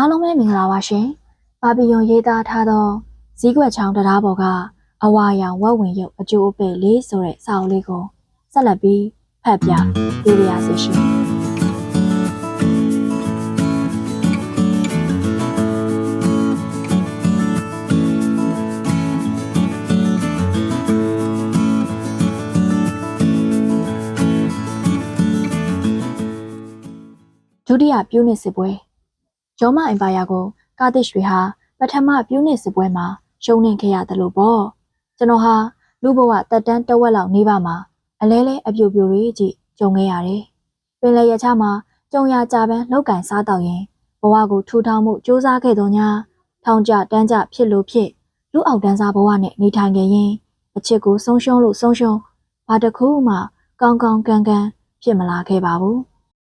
အားလုံးပဲမင်္ဂလာပါရှင်။ပါပီယွန်ရေးသားထားသောဇီးကွက်ချောင်းတရားပေါ်ကအဝါရောင်ဝက်ဝင်ရုပ်အကျိုးအပဲ့လေးဆိုတဲ့စာအုပ်လေးကိုဆက်လက်ပြီးဖတ်ပြပေးပါရစေရှင်။ဒုတိယပြုနှစ်စစ်ပွဲ ရောမအင်ပါယာကိုကာသစ်ရွှေဟာပထမပြုနှစ်စစ်ပွဲမှာရှုံးနိမ့်ခဲ့ရတယ်လို့ပေါ့ကျွန်တော်ဟာလူဘဝတက်တန်းတဝက်လောက်နေပါမှာအလဲလဲအပြိုပြိုတွေကြီးကြုံခဲ့ရတယ်ပင်လယ်ရချမှာကြုံရကြပန်းလောက်ကင်စားတော့ရင်ဘဝကိုထူထောင်မှုစူးစမ်းခဲ့တော့ညာထောင်ကြတန်းကြဖြစ်လို့ဖြစ်လူအောက်တန်းစားဘဝနဲ့နေထိုင်ခဲ့ရင်အချစ်ကိုဆုံးရှုံးလို့ဆုံးရှုံးဘာတစ်ခုမှကောင်းကောင်းကန်ကန်ဖြစ်မလာခဲ့ပါဘူး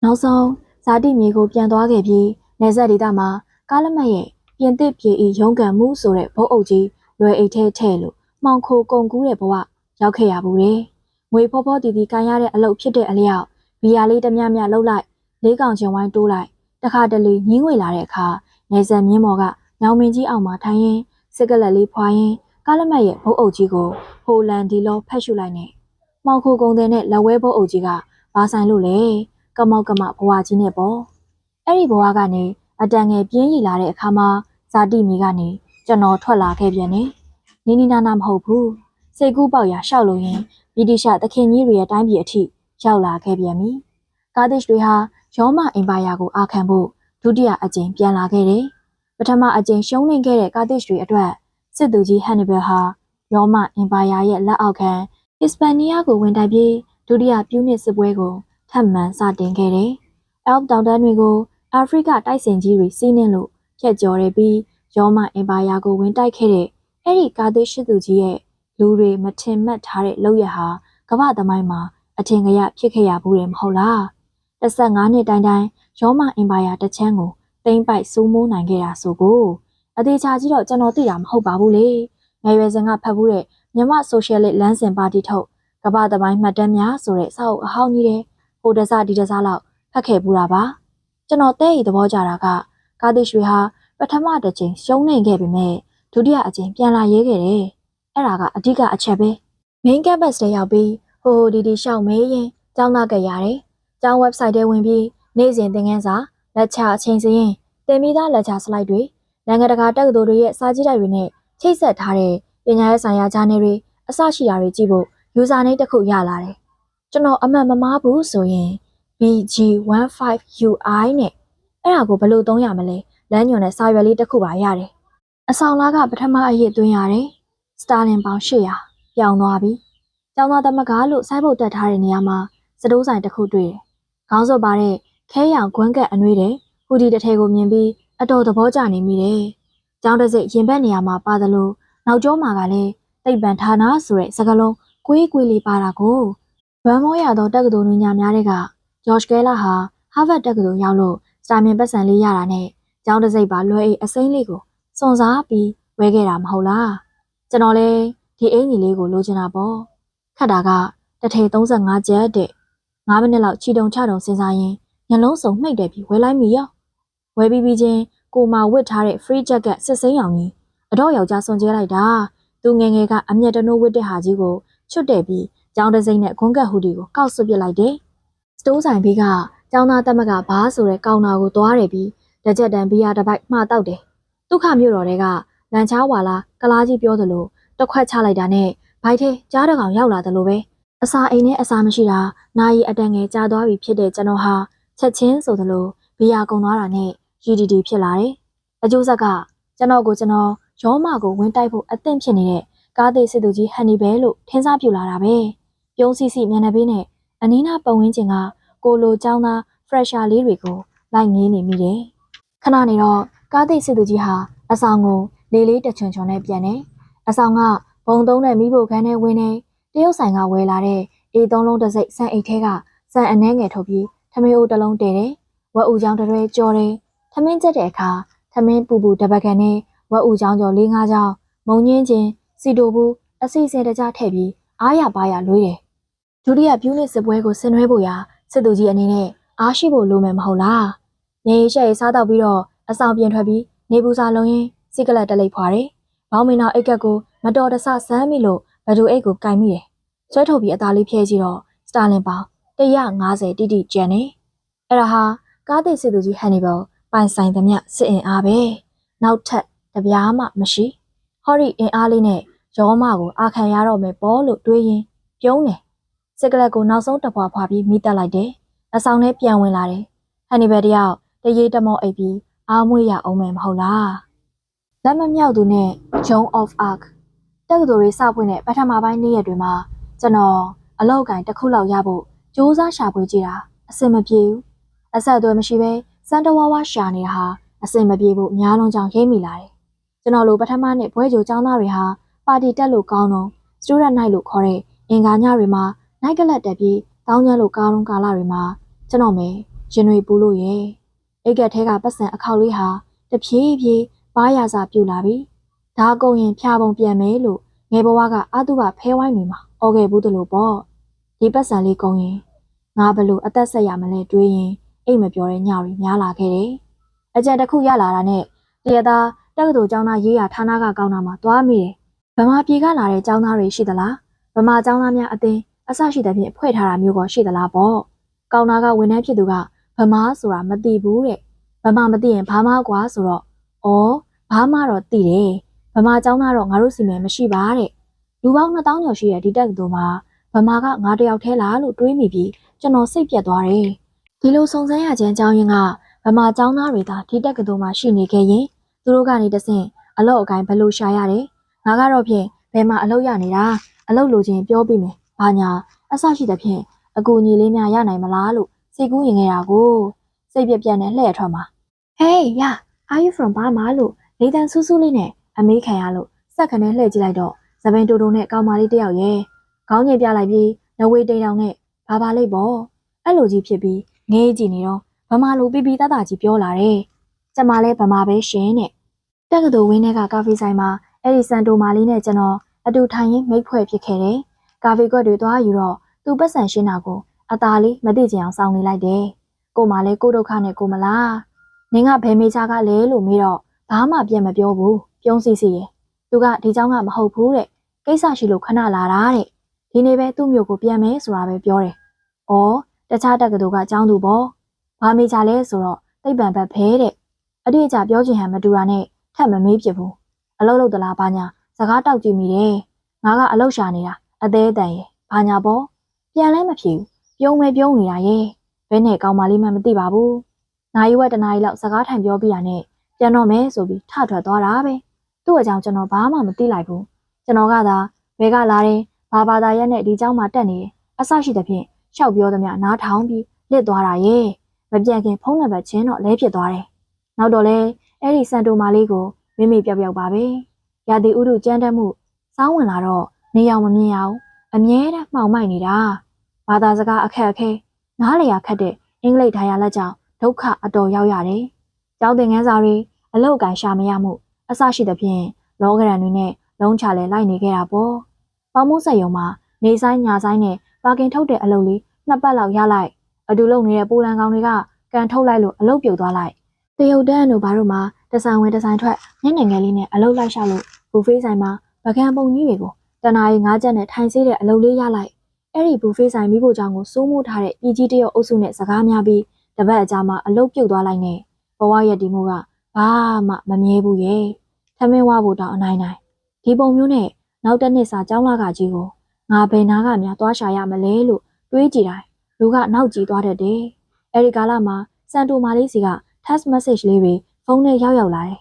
နောက်ဆုံးဇာတိမြေကိုပြန်သွားခဲ့ပြီး နေဆက်ဒေသမှာကားလက်မှတ်ရဲ့ပြင်သစ်ပြည်ဤရုံးကန်မှုဆိုတဲ့ဘုတ်အုပ်ကြီးလွယ်အိတ်ထဲထဲလို့မှောင်ခိုကုန်ကူးတဲ့ဘဝရောက်ခဲ့ရဘူးတဲ့။ငွေဖောဖောတီတီကန်ရတဲ့အလုပ်ဖြစ်တဲ့အလျောက်ဘီယာလေးတမျှမျှလှုပ်လိုက်လေးကောင်ချင်ဝိုင်းတိုးလိုက်တခါတလေညင်းငွေလာတဲ့အခါနေဆက်မြင်းမော်ကညောင်မင်းကြီးအောက်မှာထိုင်ရင်စစ်ကလက်လေးဖွာရင်ကားလက်မှတ်ရဲ့ဘုတ်အုပ်ကြီးကိုဟိုလန်ဒီလောဖက်ရှုလိုက်နေ။မှောင်ခိုကုန်တဲ့နဲ့လက်ဝဲဘုတ်အုပ်ကြီးကဘာဆိုင်လို့လဲကမောက်ကမဘဝကြီးနဲ့ပေါ့။ အဲ့ဒီဘဝကနေအတန်ငယ်ပြင်းရီလာတဲ့အခါမှာဇာတိမီကနေကျွန်တော်ထွက်လာခဲ့ပြန်တယ်။နီနီနာနာမဟုတ်ဘူး။စိတ်ကူးပေါက်ရရှောက်လို့ရင်ဗြိတိရှသခင်ကြီးတွေရဲ့တိုင်းပြည်အထိရောက်လာခဲ့ပြန်ပြီ။ကာဒစ်တွေဟာရောမအင်ပါယာကိုအာခံဖို့ဒုတိယအကြိမ်ပြန်လာခဲ့တယ်။ပထမအကြိမ်ရှုံးနိမ့်ခဲ့တဲ့ကာဒစ်တွေအတွက်စစ်သူကြီးဟန်နီဘယ်ဟာရောမအင်ပါယာရဲ့လက်အောက်ခံဟစ်စပန်နီးယားကိုဝင်တိုက်ပြီးဒုတိယပြုနှစ်စစ်ပွဲကိုထပ်မံစတင်ခဲ့တယ်။အယ်ဖ်တောင်တန်းတွေကို အာဖရိကတိုက်စင်ကြီးတွေစီးနှင်းလို့ဖျက်ကျော်ရပြီးရောမအင်ပါယာကိုဝင်တိုက်ခဲ့တဲ့အဲ့ဒီကာသစ်ရှိသူကြီးရဲ့လူတွေမထင်မှတ်ထားတဲ့လောက်ရဟာကမ္ဘာသမိုင်းမှာအထင်ကရဖြစ်ခဲ့ရဘူးတယ်မဟုတ်လား15နှစ်တိုင်တိုင်ရောမအင်ပါယာတစ်ချမ်းကိုတိမ့်ပိုက်စိုးမိုးနိုင်ခဲ့တာဆိုကိုအသေးချာကြီးတော့ကျွန်တော်သိတာမဟုတ်ပါဘူးလေငယ်ရွယ်စဉ်ကဖတ်ဘူးတဲ့မြမဆိုရှယ်လစ်လမ်းစဉ်ပါတီထုတ်ကမ္ဘာသမိုင်းမှတ်တမ်းများဆိုတဲ့စာအုပ်အဟောင်းကြီးတဲ့ဟိုတစဒီတစလောက်ဖတ်ခဲ့ပူတာပါ ကျွန်တော်တဲ့ဤသဘောကြတာကကာသစ်ရွှေဟာပထမတစ်ချိန်ရှုံးနေခဲ့ပေမဲ့ဒုတိယအချိန်ပြန်လာရဲခဲ့တယ်။အဲ့ဒါကအဓိကအချက်ပဲ။ main campus ထဲရောက်ပြီးဟိုဒီဒီရှောက်မေးရင်ကျောင်းသားကြရတယ်။ကျောင်း website ထဲဝင်ပြီးနေ့စဉ်သင်ခန်းစာလက်ချအချိန်စရင်တင်မိသားလက်ချ slide တွေနိုင်ငံတကာတက္ကသိုလ်တွေရဲ့စာကြည့်တိုက်တွေနဲ့ချိတ်ဆက်ထားတဲ့ပညာရေးဆိုင်ရာဂျာနယ်တွေအစရှိတာတွေကြည့်ဖို့ user name တစ်ခုရလာတယ်။ကျွန်တော်အမှန်မမားဘူးဆိုရင် BG15UI နဲ့အဲ့ဒါကိုဘယ်လိုသုံးရမလဲလမ်းညွန်တဲ့စာရွက်လေးတစ်ခုပါရတယ်အဆောင်လားကပထမအရေးသွင်းရတယ်စတာလင်ပေါင်800ပြောင်းသွားပြီကျောင်းသားသမဂ္ဂလို့စိုက်ဖို့တက်ထားတဲ့နေရာမှာစတိုးဆိုင်တစ်ခုတွေ့တယ်ခေါင်းစွပ်ပါတဲ့ခဲရောင်ခွန်းကက်အနှွေးတဲ့ဟူဒီတစ်ထည်ကိုမြင်ပြီးအတော်သဘောကျနေမိတယ်ကျောင်းတစ်စိတ်ရင်ဘက်နေရာမှာပါသလိုနောက်ကျောမှာကလည်းတိတ်ပန်ဌာနဆိုတဲ့စကားလုံးကွေးကွေးလေးပါတာကိုဗန်မောရသောတက္ကသိုလ်ညညာများတဲ့က ဂျော့ချ်ကဲလာဟာဟားဗတ်တက္ကသိုလ်ရောက်လို့စာမြင်ပတ်စံလေးရတာနဲ့ကျောင်းတစ်စိတ်ပါလွယ်အိတ်အစိမ်းလေးကိုစွန်စားပြီးဝဲခဲ့တာမဟုတ်လားကျွန်တော်လည်းဒီအင်ကြီးလေးကိုလိုချင်တာပေါ့ခတ်တာကတထေ35ကျပ်တဲ့9မိနစ်လောက်ခြီတုံချတုံစဉ်းစားရင်ညလုံးစုံမှိတ်တယ်ပြီးဝဲလိုက်မိရောဝဲပြီးပြီးချင်းကိုမာဝစ်ထားတဲ့ free jacket စစ်စိမ်းအောင်ကြီးအတော့ယောက်ျားစွန်ကျဲလိုက်တာသူငယ်ငယ်ကအမျက်တနိုးဝစ်တဲ့ဟာကြီးကိုချွတ်တယ်ပြီးကျောင်းတစ်စိမ့်နဲ့ခွန်းကက်ဟူဒီကိုကောက်ဆွပစ်လိုက်တယ်စ တိုးဆိုင်ဘေးကကျောင်းသားတက်မကဘားဆိုတဲ့ကောင်နာကိုသွားတယ်ပြီးတကြက်တန်ဘီယာတစ်ပိုက်မှားတောက်တယ်ဒုက္ခမြို့တော်တွေကလန်ချားဝါလာကလားကြီးပြောသလိုတစ်ခွက်ချလိုက်တာနဲ့ဘိုက်ထဲကြားတကောင်ရောက်လာသလိုပဲအစာအိမ်နဲ့အစာမရှိတာနာယီအတန်ငယ်ကြာသွားပြီဖြစ်တဲ့ကျွန်တော်ဟာချက်ချင်းဆိုသလိုဘီယာကုံသွားတာနဲ့ရီဒီဒီဖြစ်လာတယ်အကျိုးဆက်ကကျွန်တော်ကိုကျွန်တော်ရောမကိုဝင်တိုက်ဖို့အသင့်ဖြစ်နေတဲ့ကားသေးစစ်သူကြီးဟန်နီဘဲလို့ထင်စားပြလာတာပဲပြုံးစီစီမျက်နှာပေးနဲ့ အနီးနားပတ်ဝန်းကျင်ကကိုလိုចောင်းသား fresher လေးတွေကိုလိုက်ငင်းနေမိတယ်။ခဏနေတော့ကားသိစစ်သူကြီးဟာအဆောင်ကိုလေးလေးတချွန်ချွန်နဲ့ပြန်နေ။အဆောင်ကဘုံသုံးတဲ့မိဖို့ခန်းထဲဝင်နေတရုတ်ဆိုင်ကဝယ်လာတဲ့အေးသုံးလုံးတစ်စိတ်ဆန်အိတ်ထဲကဆန်အနှဲငယ်ထုတ်ပြီးထမင်းအိုးတစ်လုံးတည်တယ်။ဝက်ဥချောင်းတစ်ရွဲကြော်တယ်။ထမင်းချက်တဲ့အခါထမင်းပူပူတပတ်ကန်နဲ့ဝက်ဥချောင်းကြော်လေးငါးချောင်းမုံညင်းချင်းစီတိုဘူးအစီအစဉ်တကြထည့်ပြီးအားရပါရလွေးတယ်။ ဒုတိယပြူးနစ်စစ်ပွဲကိုဆင်နွှဲဖို့ရာစစ်သူကြီးအနေနဲ့အားရှိဖို့လိုမယ်မဟုတ်လား။နေရှက်ရေးစားတော့ပြီးတော့အဆောင်ပြင်ထွက်ပြီးနေပူစာလုံးရင်စိတ်ကလတ်တလိပ်ဖွာတယ်။ဘောင်းမင်းတော်အိတ်ကက်ကိုမတော်တဆဆမ်းမိလို့ဘဒူအိတ်ကိုကင်မိတယ်။ဆွဲထုတ်ပြီးအသားလေးဖြဲကြည့်တော့စတာလင်ပေါင်150တိတိကျန်နေ။အဲ့ဒါဟာကားသစ်စစ်သူကြီးဟန်နီဘယ်ပိုင်ဆိုင်သမျှစစ်အင်အားပဲ။နောက်ထပ်တပြားမှမရှိ။ဟော်ရီအင်အားလေးနဲ့ရောမကိုအာခံရတော့မယ်ပေါ့လို့တွေးရင်ပြုံးတယ်။ စစ်ကလတ်ကိုနောက်ဆုံးတစ်ဖွာဖွာပြီးမိတက်လိုက်တယ်။အဆောင်ထဲပြန်ဝင်လာတယ်။ဟန်နီဘယ်တယောက်တရေတမောအိပ်ပြီးအားမွေးရအောင်မယ်မဟုတ်လား။လက်မမြောက်သူနဲ့ Joan of Arc တက္ကသိုလ်ရေးစဖွင့်တဲ့ပထမပိုင်းနေ့ရက်တွေမှာကျွန်တော်အလောက်ကန်တစ်ခုလောက်ရဖို့စူးစမ်းရှာဖွေကြည့်တာအဆင်မပြေဘူး။အဆက်အသွယ်မရှိဘဲစံတဝါဝါရှာနေတာဟာအဆင်မပြေဖို့အများလုံးကြောင့်ရိပ်မိလာတယ်။ကျွန်တော်လိုပထမနှစ်ဘွဲကြိုကျောင်းသားတွေဟာပါတီတက်လို့ကောင်းတော့ student night လို့ခေါ်တဲ့အင်္ဂါညတွေမှာ night ကလပ်တက်ပြီးတောင်းကျလို့ကားလုံးကာလတွေမှာကျွန်တော်မယ်ရင်တွေပူလို့ရဲ့အိတ်ကက်ထဲကပတ်စံအခောက်လေးဟာတဖြည်းဖြည်းပါးရစာပြူလာပြီဒါကုန်ရင်ဖြာပုံပြန်မယ်လို့ငယ်ဘဝကအတုပဖဲဝိုင်းတွေမှာအော်ခဲ့ဘူးတလို့ပေါ့ဒီပတ်စံလေးကုန်ရင်ငါဘလို့အသက်ဆက်ရမလဲတွေးရင်အိတ်မပြောတဲ့ညတွေများလာခဲ့တယ်အကြံတစ်ခုရလာတာနဲ့တရသားတက္ကသိုလ်ကျောင်းသားရေးရာဌာနကကောင်းတာမှာတွားမိတယ်ဗမာပြည်ကလာတဲ့ကျောင်းသားတွေရှိသလားဗမာကျောင်းသားများအသင်း အစရှိတဲ့ဖြင့်ဖွဲ့ထားတာမျိုးကောရှိသလားပေါ့ကောင်းနာကဝန်ထမ်းဖြစ်သူကဗမာဆိုတာမသိဘူးတဲ့ဗမာမသိရင်ဘာမှကွာဆိုတော့ဩဘာမှတော့သိတယ်ဗမာကျောင်းသားတော့ငါတို့စီမံမရှိပါတဲ့လူပေါင်း2000ကျော်ရှိတဲ့ဒီတက်ကတူမှာဗမာကငါတယောက်ထဲလားလို့တွေးမိပြီးကျွန်တော်စိတ်ပြတ်သွားတယ်ဒီလိုစုံစမ်းရခြင်းအကြောင်းရင်းကဗမာကျောင်းသားတွေသာဒီတက်ကတူမှာရှိနေခဲ့ရင်သူတို့ကနေတဆင့်အလောက်အကိုင်းဘယ်လိုရှာရတယ်ငါကတော့ဖြင့်ဘယ်မှာအလုပ်ရနေတာအလုပ်လိုချင်ပြောပြမယ်။ ဘာညာအဆရှိတဲ့ဖြင့်အကူအညီလေးများရနိုင်မလားလို့စိတ်ကူးရင်ခဲ့တာကိုစိတ်ပြက်ပြက်နဲ့လှည့်ထွက်မှာ။ Hey, yeah, are you from Burma လို့လေတန်ဆူးဆူးလေးနဲ့အမေးခံရလို့စက်ခနဲ့လှည့်ကြည့်လိုက်တော့သပင်တူတူနဲ့ကောင်မလေးတစ်ယောက်ရဲ့ခေါင်းညင်ပြလိုက်ပြီးနဝေတိန်တောင်နဲ့ဘာပါလိမ့်ပေါ့အဲ့လိုကြီးဖြစ်ပြီးငေးကြည့်နေတော့ဗမာလိုပြပြတတကြီးပြောလာတယ်။ကျမလည်းဗမာပဲရှင်တဲ့။တက်ကတူဝင်းထဲကကာဖေးဆိုင်မှာအဲ့ဒီစန်တိုမာလေးနဲ့ကျွန်တော်အတူထိုင်ရင်းမိတ်ဖွဲ့ဖြစ်ခဲ့တယ်။ ကာဖေကွက်တွေသွားယူတော့သူပတ်စံရှင်းတာကိုအตาလေးမသိချင်အောင်စောင်းနေလိုက်တယ်။ကိုမလည်းကိုဒုက္ခနဲ့ကိုမလား။နင်ကဘယ်မေချာကလဲလို့မေးတော့ဘာမှပြန်မပြောဘူး။ပြုံးစီစီရဲ့။သူကဒီเจ้าကမဟုတ်ဘူးတဲ့။ကိစ္စရှိလို့ခဏလာတာတဲ့။ဒီနေ့ပဲသူ့မျိုးကိုပြန်မယ်ဆိုတာပဲပြောတယ်။အော်တခြားတက္ကသိုလ်ကကျောင်းသူပေါ့။ဘာမေချာလဲဆိုတော့သိပ္ပံဘက်ဖဲတဲ့အတိအကျပြောချင်ဟန်မတူတာနဲ့ထပ်မမေးဖြစ်ဘူး။အလုပ်လုပ်သလားဘာညာစကားတောက်ကြည့်မိတယ်။ငါကအလောက်ရှာနေတာ အသေးအတန်ရဲ့ဘာညာပေါ့ပြန်လဲမဖြေဘူးပြုံးမဲပြုံးနေတာရဲ့ဘဲနဲ့ကောင်းမလေးမှမသိပါဘူး။နိုင်ရွက်တနားရီလောက်စကားထိုင်ပြောပြတာနဲ့ပြန်တော့မဲဆိုပြီးထထွက်သွားတာပဲ။သူ့အကြောင်းကျွန်တော်ဘာမှမသိလိုက်ဘူး။ကျွန်တော်ကသာဘဲကလာတယ်ဘာဘာသာရက်နဲ့ဒီเจ้าမှာတက်နေတယ်အဆရှိတဲ့ဖြင့်ရှောက်ပြောသမျှနားထောင်ပြီးလစ်သွားတာရဲ့မပြတ်ခင်ဖုံးနံပါတ်ချင်းတော့လဲဖြစ်သွားတယ်။နောက်တော့လဲအဲ့ဒီစန်တိုမာလေးကိုမိမိပြောက်ပြောက်ပါပဲ။ရာသီဥတုကြမ်းတမ်းမှုစောင်းဝင်လာတော့ နေအောင်မမြင်ရအောင်အမြဲတမ်းမှောင်မိုက်နေတာဘာသာစကားအခက်အခဲနားလည်ရခက်တဲ့အင်္ဂလိပ်ဒါယာလက်ကြောင့်ဒုက္ခအတော်ရောက်ရတယ်။ကျောင်းသင်ခန်းစာတွေအလောက်ကန်ရှာမရမှုအဆရှိသဖြင့်လောကရန်တွေနဲ့လုံးချလဲလိုက်နေခဲ့တာပေါ့။ပေါမိုးဆက်ယုံမှာနေဆိုင်ညာဆိုင်နဲ့ပါကင်ထုတ်တဲ့အလုပ်လေးနှစ်ပတ်လောက်ရလိုက်အတူလုံနေတဲ့ပူလန်ကောင်တွေကကန်ထုတ်လိုက်လို့အလုပ်ပြုတ်သွားလိုက်တရုတ်တန်းတို့ဘာတို့မှတဆိုင်ဝင်တဆိုင်ထွက်ညနေငယ်လေးနဲ့အလုပ်လိုက်ရှောက်လို့ဘူဖေးဆိုင်မှာပကံပုံကြီးတွေကို တနာရီ၅ချက်နဲ့ထိုင်စေးတဲ့အလုပ်လေးရလိုက်အဲ့ဒီဘူဖေးဆိုင်မိဖို့ကြောင့်ကိုစိုးမိုးထားတဲ့ပြည်ကြီးတရုတ်အုပ်စုနဲ့စကားများပြီးတပတ်အကြာမှာအလုပ်ပြုတ်သွားလိုက်နဲ့ဘဝရဲ့ဒီမိုးကဘာမှမမြဲဘူးရဲ့ထမင်းဝဖို့တောင်အနိုင်နိုင်ဒီပုံမျိုးနဲ့နောက်တစ်နှစ်စာကျောင်းလာကကြီးကိုငါဘယ်နာကများသွားရှာရမလဲလို့တွေးကြည့်တိုင်းလူကနောက်ကြည့်သွားတတ်တယ်အဲ့ဒီကာလမှာစန်တိုမာလေးစီက text message လေးတွေဖုန်းနဲ့ရောက်ရောက်လာတယ်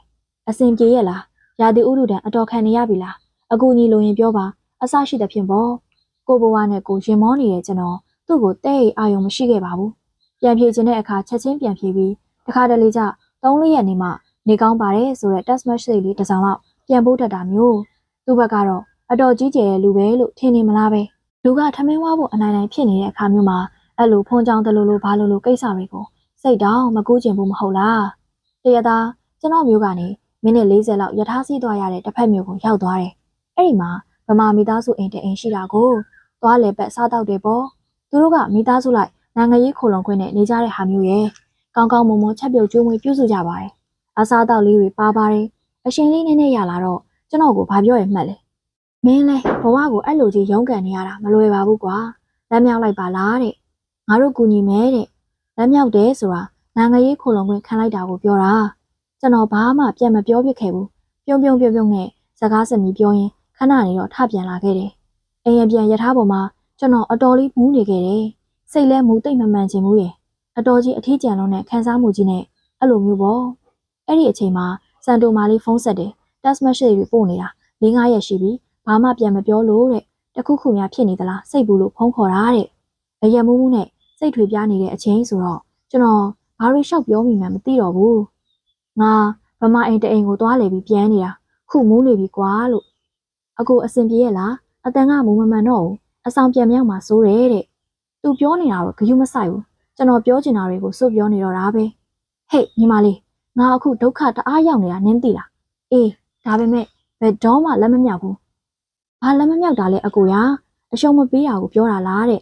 အဆင်ပြေရဲ့လားရာသီဥတုတန်အတော်ခံနေရပြီလား အကူညီလိုရင်ပြောပါအဆရှိတဲ့ဖြင့်ပေါ့ကိုဘဝနဲ့ကိုရင်မောနေတဲ့ကျွန်တော်သူ့ကိုတဲ့အိအာယုံမရှိခဲ့ပါဘူးပြန်ပြေခြင်းတဲ့အခါချက်ချင်းပြန်ပြေပြီးတခါတလေကျ3လရက်နေမှနေကောင်းပါတယ်ဆိုတဲ့ text message လေးတစ်စောင်လောက်ပြန်ပို့တတ်တာမျိုးသူ့ဘက်ကတော့အတော်ကြီးကျယ်တဲ့လူပဲလို့ထင်နေမလားပဲလူကထမင်းဝါဖို့အနိုင်နိုင်ဖြစ်နေတဲ့အခါမျိုးမှာအဲ့လိုဖုံကြောင်တလူလိုဘာလိုလိုကိစ္စတွေကိုစိတ်တောင်မကူးကျင်ဘူးမဟုတ်လားတရသားကျွန်တော်မျိုးကနေမိနစ်40လောက်ယထာစီးသွားရတဲ့တစ်ဖက်မျိုးကိုရောက်သွားတယ် အဲ့ဒီမှာဗမာမိသားစုအိမ်တအိမ်ရှိတာကိုသွားလေပတ်စားတော့တယ်ပေါ့သူတို့ကမိသားစုလိုက်နိုင်ငံရေးခိုလုံခွင့်နဲ့နေကြတဲ့ဟာမျိုးရဲ့ကောင်းကောင်းမွန်မွန်ချက်ပြုတ်ကျွေးမွေးပြုစုကြပါတယ်အစားအသောက်လေးတွေပါပါတယ်အရှင်လေးနည်းနည်းရလာတော့ကျွန်တော်ကိုဘာပြောရမှတ်လဲမင်းလဲဘဝကိုအဲ့လိုကြီးရုန်းကန်နေရတာမလွယ်ပါဘူးကွာလက်မြောက်လိုက်ပါလားတဲ့ငါတို့ကူညီမယ်တဲ့လက်မြောက်တယ်ဆိုတာနိုင်ငံရေးခိုလုံခွင့်ခံလိုက်တာကိုပြောတာကျွန်တော်ဘာမှပြန်မပြောပြခဲ့ဘူးပြုံးပြုံးပြုံးပြုံးနဲ့စကားစမြည်ပြောရင် ခဏနေတော့ထပြန်လာခဲ့တယ်အိမ်ရပြန်ရထားပေါ်မှာကျွန်တော်အတော်လေးမူးနေခဲ့တယ်စိတ်လဲမူသိမ့်မမှန်ချင်ဘူးရဲ့အတော်ကြီးအထီးကျန်လုံးနဲ့ခံစားမှုကြီးနဲ့အဲ့လိုမျိုးပေါ့အဲ့ဒီအချိန်မှာစန်တိုမာလေးဖုန်းဆက်တယ်တက်စမက်ရှိတွေပို့နေတာ၄၅ရက်ရှိပြီဘာမှပြန်မပြောလို့တဲ့တခုခုများဖြစ်နေသလားစိတ်ဘူးလို့ဖုန်းခေါ်တာတဲ့အရက်မူးမူးနဲ့စိတ်ထွေပြားနေတဲ့အချိန်ဆိုတော့ကျွန်တော်ဘာတွေလျှောက်ပြောမိမှမသိတော့ဘူးငါဗမာအိမ်တအိမ်ကိုသွားလေပြီးပြန်နေတာခုမူးနေပြီကွာလို့ အကူအစင်ပြေရဲ့လားအတန်ကမူမမှန်တော့ဘူးအဆောင်ပြန်မြောက်မှာစိုးတယ်တဲ့သူပြောနေတာတော့ဂယုမဆိုင်ဘူးကျွန်တော်ပြောချင်တာတွေကိုစွတ်ပြောနေတော့တာပဲဟေ့ညီမလေးငါအခုဒုက္ခတအားရောက်နေတာနင်းသိလားအေးဒါပေမဲ့ဘယ်တော့မှလက်မမြောက်ဘူးဘာလက်မမြောက်တာလဲအကူရအရှုံးမပေးတာကိုပြောတာလားတဲ့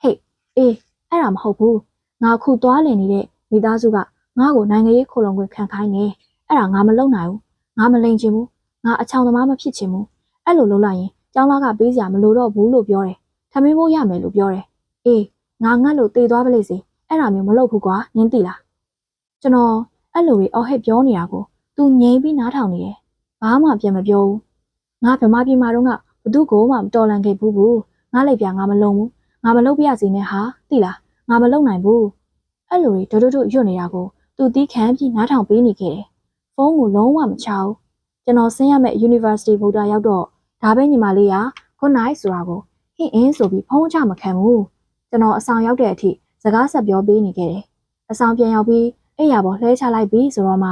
ဟေ့အေးအဲ့ဒါမဟုတ်ဘူးငါအခုသွားလည်နေတဲ့မိသားစုကငါ့ကိုနိုင်ငံရေးခိုလုံခွင့်ခံခိုင်းနေအဲ့ဒါငါမလုပ်နိုင်ဘူးငါမလိန်ချင်ဘူးငါအချောင်သမားမဖြစ်ချင်ဘူး အဲ့လိုလုပ်လိုက်ရင်ကျောင်းသားကပေးစရာမလိုတော့ဘူးလို့ပြောတယ်ထမင်းဖို့ရမယ်လို့ပြောတယ်အေးငါငတ်လို့တေသွားပလိမ့်စေအဲ့ဒါမျိုးမလုပ်ဘူးကွာနင်းသိလားကျွန်တော်အဲ့လိုတွေအော်ဟစ်ပြောနေတာကိုသူငြိမ်ပြီးနားထောင်နေတယ်ဘာမှပြန်မပြောဘူးငါဗမာပြည်မှာတော့ကဘသူ့ကိုမှမတော်လန်ခဲ့ဘူးဘူးငါလိုက်ပြငါမလုံဘူးငါမလုပ်ပြရစီနဲ့ဟာသိလားငါမလုပ်နိုင်ဘူးအဲ့လိုတွေဒုဒုဒုရွတ်နေတာကိုသူတီးခံပြီးနားထောင်ပေးနေခဲ့တယ်ဖုန်းကိုလုံးဝမချဘူး ကျွန်တော်ဆင်းရမယ့် University ဗုဒ္ဓရောက်တော့ဒါပဲညီမလေးက good night ဆိုတာကိုဟင့်အင်းဆိုပြီးဖုန်းချမခံဘူးကျွန်တော်အဆောင်ရောက်တဲ့အထိစကားဆက်ပြောပေးနေခဲ့တယ်အဆောင်ပြန်ရောက်ပြီးအိယာပေါ်လှဲချလိုက်ပြီးဆိုတော့မှ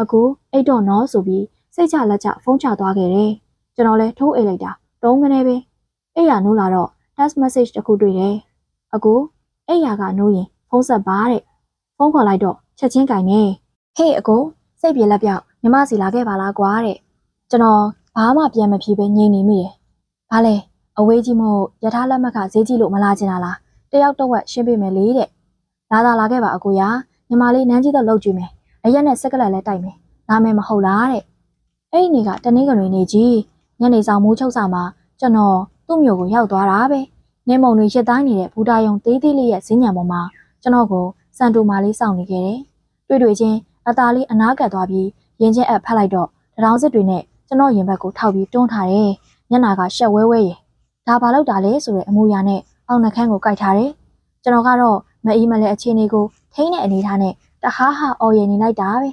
အကူအိတ်တော့နော်ဆိုပြီးစိတ်ချလက်ချဖုန်းချသွားခဲ့တယ်ကျွန်တော်လည်းထိုးအိတ်လိုက်တာတုံးကနေပဲအိယာနိုးလာတော့ text message တစ်ခုတွေ့တယ်အကူအိယာကနိုးရင်ဖုန်းဆက်ပါတဲ့ဖုန်းခေါ်လိုက်တော့ချက်ချင်းကင်နေဟေးအကူစိတ်ပြေလက်ပြောက် ညီမစီလာခဲ့ပါလားကွာတဲ့ကျွန်တော်ဘာမှပြန်မဖြေပဲငြိမ်နေမိတယ်ဘာလဲအဝေးကြီးမို့ယထာလက်မှတ်ကဈေးကြီးလို့မလာချင်တာလားတယောက်တော့ဝက်ရှင်းပေးမယ်လေတဲ့လာသာလာခဲ့ပါအကူရညီမလေးနန်းကြီးတော့လောက်ကြည့်မယ်အရက်နဲ့စက်ကလက်လည်းတိုက်မယ်လာမယ်မဟုတ်လားတဲ့အဲ့ဒီနေ့ကတနေ့ကလေးနေကြီးညနေဆောင်မိုးချုပ်စာမှာကျွန်တော်သူ့မျိုးကိုရောက်သွားတာပဲနေမုံတွေရစ်တိုင်းနေတဲ့ဘူတာယုံသေးသေးလေးရဲ့ဈဉ္ဉံပေါ်မှာကျွန်တော်ကိုစန်တူမာလေးစောင့်နေခဲ့တယ်တွေ့တွေ့ချင်းအသားလေးအနားကပ်သွားပြီး ရင်ချင်းအပ်ဖတ်လိုက်တော့တရောင်စစ်တွေနဲ့ကျွန်တော်ရင်ဘက်ကိုထောက်ပြီးတွန်းထားတယ်ညနာကရှက်ဝဲဝဲရယ်ဒါဘာလို့တာလဲဆိုတဲ့အမူအရာနဲ့အောက်နှခမ်းကိုကြိုက်ထားတယ်ကျွန်တော်ကတော့မအီးမလဲအခြေအနေကိုထိန်းတဲ့အနေထားနဲ့တဟားဟာအော်ရည်နေလိုက်တာပဲ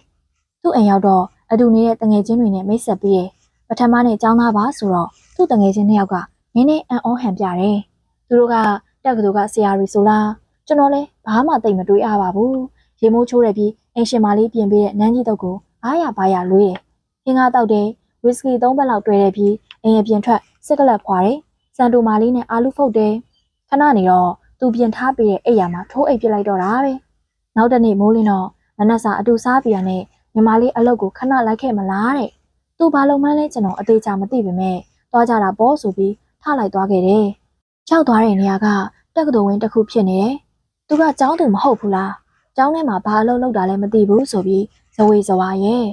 သူ့အိမ်ရောက်တော့အတူနေတဲ့တငယ်ချင်းတွေနဲ့မိတ်ဆက်ပြီးရပထမနဲ့ចောင်းသားပါဆိုတော့သူ့တငယ်ချင်းနှစ်ယောက်ကနင်းနဲ့အန်အောဟန်ပြတယ်သူတို့ကတက်ကတူကဆရာရီဆိုလားကျွန်တော်လည်းဘာမှတိတ်မတွေးအားပါဘူးရေမိုးချိုးတယ်ပြီးအင်ရှင်မလေးပြင်ပေးတဲ့နန်းကြီးတုပ်ကို အားရပါရလွေးတယ်ဟင်းကားတောက်တယ်ဝီစကီ၃ဘက်လောက်တွဲတယ်ပြီးအင်ရပြင်ထွက်စက်ကလပ်ဖွာတယ်စန်တိုမာလေးနဲ့အာလူဖုတ်တယ်ခဏနေတော့သူပြင်ထားပေးတဲ့အိပ်ယာမှာထိုးအိပ်ပစ်လိုက်တော့တာပဲနောက်တနေ့မိုးလင်းတော့မနက်စာအတူစားပြရနဲ့ညီမလေးအလုပ်ကိုခဏလိုက်ခဲ့မလားတဲ့သူဘာလုံးမှန်းလဲကျွန်တော်အသေးချာမသိပေမဲ့သွားကြတာပေါ့ဆိုပြီးထလိုက်သွားခဲ့တယ်ကြောက်သွားတဲ့နေရာကတက္ကသိုလ်ဝင်းတစ်ခုဖြစ်နေတယ်သူကကျောင်းသူမဟုတ်ဘူးလားကျောင်းထဲမှာဘာအလုပ်လုပ်တာလဲမသိဘူးဆိုပြီး ဇဝေဇဝါရဲ့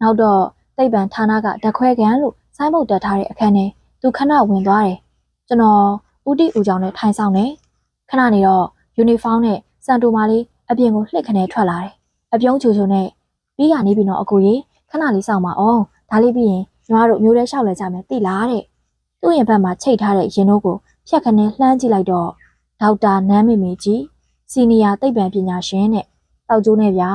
နောက်တော့သိပ္ပံဌာနကဓခွဲကန်လို့ဆိုင်းဘုတ်တက်ထားတဲ့အခန်းထဲသူခဏဝင်သွားတယ်ကျွန်တော်ဦးတိဦးကြောင့်နဲ့ထိုင်ဆောင်နေခဏနေတော့ယူနီဖောင်းနဲ့စန်တိုမာလေးအပြင်ကိုလှစ်ခနဲထွက်လာတယ်အပြုံးချူချူနဲ့ပြီးကနေပြီးတော့အကူကြီးခဏလေးစောင့်ပါအောင်ဒါလေးပြီးရင်ညီမတို့မျိုးရဲလျှောက်လဲကြမယ်သိလားတဲ့သူ့ရင်ဘက်မှာချိတ်ထားတဲ့ရင်တို့ကိုဖြတ်ခနဲလှမ်းကြည့်လိုက်တော့ဒေါက်တာနန်းမေမေကြီးစီနီယာသိပ္ပံပညာရှင်နဲ့တောက်ကျိုးနဲ့ဗျာ